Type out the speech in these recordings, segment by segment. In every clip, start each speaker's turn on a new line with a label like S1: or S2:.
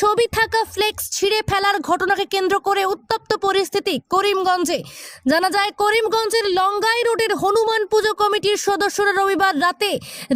S1: ছবি থাকা ফ্লেক্স ছিঁড়ে ফেলার ঘটনাকে কেন্দ্র করে উত্তপ্ত পরিস্থিতি করিমগঞ্জে। জানা যায়, করিমগঞ্জের লঙ্গাই রোডের হনুমান পুজো কমিটির সদস্যরা রবিবার রাতে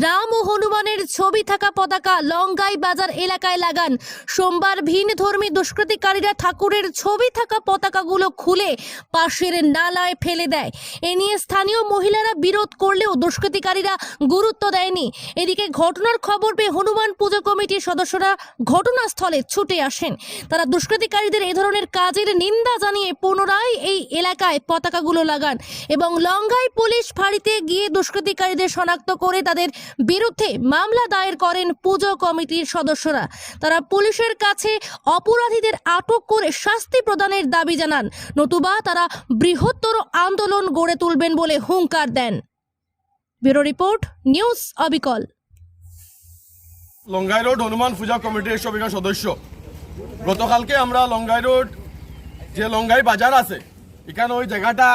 S1: রাম ও হনুমানের ছবি থাকা পতাকা লঙ্গাই বাজার এলাকায় লাগান। সোমবার ভিন ধর্মী দুষ্কৃতিকারীরা ঠাকুরের ছবি থাকা পতাকাগুলো খুলে পাশের নালায় ফেলে দেয়। এ নিয়ে স্থানীয় মহিলারা বিরোধ করলেও দুষ্কৃতিকারীরা গুরুত্ব দেয়নি। এদিকে ঘটনার খবর পেয়ে হনুমান পুজো কমিটির সদস্যরা ঘটনাস্থলে ছুটে আসেন। তারা দুষ্কৃতিকারীদের এ ধরনের কাজের নিন্দা জানিয়ে পুনরায় এই এলাকায় পতাকাগুলো লাগান এবং লঙ্গাই পুলিশ ফাঁড়িতে গিয়ে দুষ্কৃতিকারীদের শনাক্ত করে তাদের বিরুদ্ধে মামলা দায়ের করেন পুজো কমিটির সদস্যরা। তারা পুলিশের কাছে অপরাধীদের আটক করে শাস্তি প্রদানের দাবি জানান। নতুবা তারা বৃহত্তর আন্দোলন গড়ে তুলবেন বলে হুঙ্কার দেন। ব্যুরো রিপোর্ট, নিউজ অবিকল।
S2: লঙ্গাই রোড হনুমান পূজা কমিটির সবিকা সদস্য। গতকালকে আমরা লঙ্গাই রোড যে লঙ্গাই বাজার আছে, এখানে ওই জায়গাটা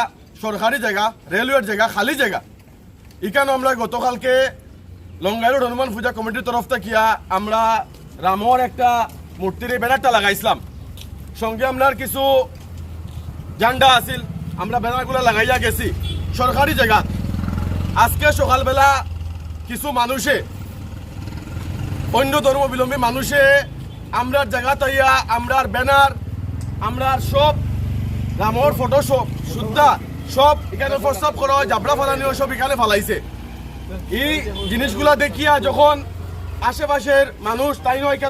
S2: সরকারি জায়গা রেলওয়ের জায়গা, খালি জায়গা। এখানে আমরা গতকালকে লঙ্গাই রোড হনুমান পূজা কমিটির তরফ থেকে আমরা রামর একটা মূর্তির ব্যানারটা লাগাইছিলাম। সঙ্গে আমরা কিছু ঝান্ডা আছিল, আমরা ব্যানারগুলো লাগাইয়া গেছি। সরকারি জায়গা। আজকে সকালবেলা কিছু মানুষে অন্য ধর্মাবলম্বী মানুষে আমরার জায়গা তাইয়া আমরার ব্যানার, আমরার সব রামর ফটো, সব সুদ্ধা, সব এখানে প্রস্তাব করা হয়, জাবড়া ফালানিও সব এখানে ফালাইছে। এই জিনিসগুলা দেখিয়া যখন আশেপাশের মানুষ তাই নয়